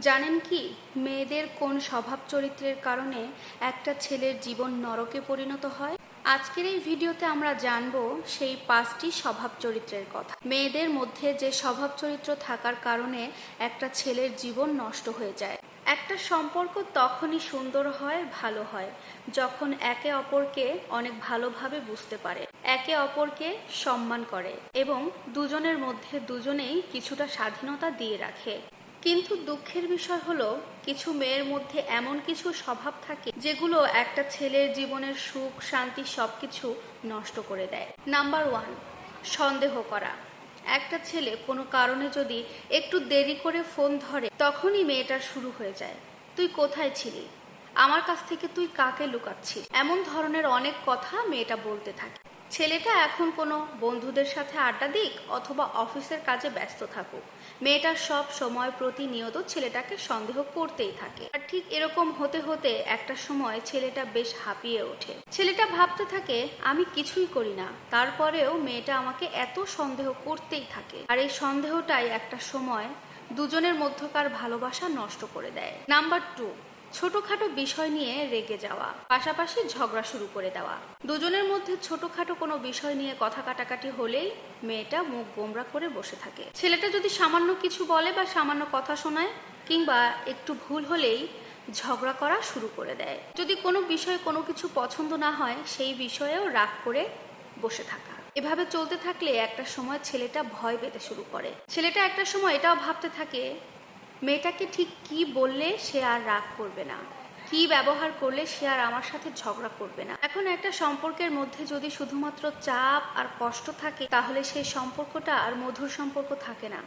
জানেন কি, মেয়েদের কোন স্বভাব চরিত্রের কারণে একটা ছেলের জীবন নরকে পরিণত হয়? আজকের এই ভিডিওতে আমরা জানব সেই পাঁচটি স্বভাব চরিত্রের কথা। মেয়েদের মধ্যে যে স্বভাব চরিত্র থাকার কারণে একটা ছেলের জীবন নষ্ট হয়ে যায়। একটা সম্পর্ক তখনই সুন্দর হয়, ভালো হয়, যখন একে অপরকে অনেক ভালোভাবে বুঝতে পারে, একে অপরকে সম্মান করে এবং দুজনের মধ্যে দুজনেই কিছুটা স্বাধীনতা দিয়ে রাখে। কিন্তু দুঃখের বিষয় হলো, কিছু মেয়ের মধ্যে এমন কিছু স্বভাব থাকে, যেগুলো একটা ছেলের জীবনের সুখ, শান্তি সবকিছু নষ্ট করে দেয়। নাম্বার ওয়ান সন্দেহ করা। একটা ছেলে কোনো কারণে যদি একটু দেরি করে ফোন ধরে, তখনই মেয়েটা শুরু হয়ে যায়। তুই কোথায় ছিলি? আমার কাছ থেকে তুই কাকে লুকাচ্ছিস? এমন ধরনের অনেক কথা মেয়েটা বলতে থাকে। ছেলেটা এখন কোনো বন্ধুদের সাথে আড্ডা দিক অথবা অফিসের কাজে ব্যস্ত থাকুক। মেয়েটা সব সময় প্রতিনিয়ত ছেলেটাকে সন্দেহ করতেই থাকে। আর ঠিক এরকম হতে হতে একটা সময় ছেলেটা বেশ হাঁপিয়ে ওঠে। ছেলেটা ভাবতে থাকে, আমি কিছুই করি না। তারপরেও মেয়েটা আমাকে এত সন্দেহ করতেই থাকে। আর এই সন্দেহটাই একটা সময় দুজনের মধ্যকার ভালোবাসা নষ্ট করে দেয়। নাম্বার টু ছোটখাটো বিষয় নিয়ে রেগে যাওয়া, পাশাপাশি ঝগড়া শুরু করে দেওয়া। দুজনের মধ্যে ছোটখাটো কোনো বিষয় নিয়ে কথা কাটাকাটি হলেই মেয়েটা মুখ গোমরা করে বসে থাকে। ছেলেটা যদি সামান্য কিছু বলে বা সামান্য কথা শোনায়, কিংবা একটু ভুল হলেই ঝগড়া করা শুরু করে দেয়। যদি কোনো বিষয়ে কোনো কিছু পছন্দ না হয়, সেই বিষয়েও রাগ করে বসে থাকা। এভাবে চলতে থাকলে একটা সময় ছেলেটা ভয় পেতে শুরু করে। ছেলেটা একটা সময় এটাও ভাবতে থাকে মেয়েটাকে ঠিক কি বললে সে আর রাগ করবে না? কি ব্যবহার করলে সে আর আমার সাথে ঝগড়া করবে না? এখন একটা সম্পর্কের মধ্যে যদি শুধুমাত্র চাপ আর কষ্ট থাকে, তাহলে সেই সম্পর্কটা আর মধুর সম্পর্ক থাকে না।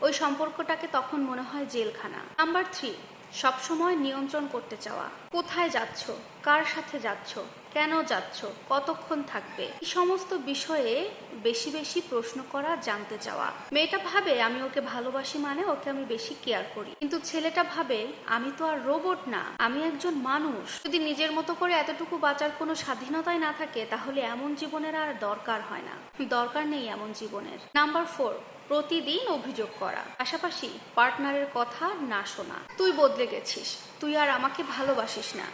ওই সম্পর্কটাকে তখন মনে হয় জেলখানা। নাম্বার থ্রি সবসময় নিয়ন্ত্রণ করতে চাওয়া। কোথায় যাচ্ছ? কার সাথে যাচ্ছ? কেন যাচ্ছ? কতক্ষণ থাকবে? এই সমস্ত বিষয়ে বেশি বেশি প্রশ্ন করা, জানতে চাওয়া। মেয়েটা ভাবে, আমি ওকে ভালোবাসি মানে ওকে আমি বেশি কেয়ার করি। কিন্তু ছেলেটা ভাবে, আমি তো আর রোবট না। আমি একজন মানুষ। যদি নিজের মতো করে এতটুকু বাঁচার কোনো স্বাধীনতাই না থাকে, তাহলে এমন জীবনের আর দরকার হয় না। দরকার নেই এমন জীবনের। নাম্বার ফোর প্রতিদিন অভিযোগ করা। পাশাপাশি পার্টনারের কথা না শোনা। তুই বদলে গেছিস। তুই আর আমাকে ভালোবাসিস না।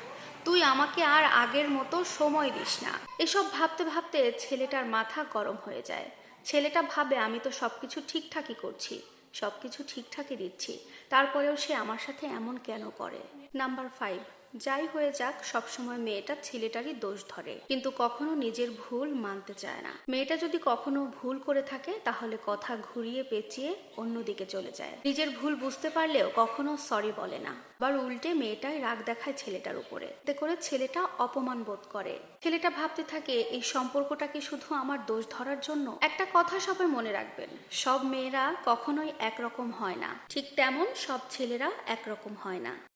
তুই আমাকে আর আগের মতো সময় দিস না। এসব ভাবতে ভাবতে ছেলেটার মাথা গরম হয়ে যায়। ছেলেটা ভাবে, আমি তো সবকিছু ঠিকঠাকই করছি। সবকিছু ঠিকঠাকই দিচ্ছি। তারপরেও সে আমার সাথে এমন কেন করে? নাম্বার ফাইভ যাই হয়ে যাক, সবসময় মেয়েটা ছেলেটারই দোষ ধরে। কিন্তু কখনো নিজের ভুল মানতে চায় না। মেয়েটা যদি কখনো ভুল করে থাকে, তাহলে কথা ঘুরিয়ে পেঁচিয়ে অন্যদিকে চলে যায়। নিজের ভুল বুঝতে পারলেও কখনো সরি বলে না। আবার উল্টে মেয়েটাই রাগ দেখায় ছেলেটার উপরে। এতে করে ছেলেটা অপমান বোধ করে। ছেলেটা ভাবতে থাকে, এই সম্পর্কটাকে শুধু আমার দোষ ধরার জন্য? একটা কথা সবাই মনে রাখবেন, সব মেয়েরা কখনোই একরকম হয় না। ঠিক তেমন সব ছেলেরা একরকম হয় না।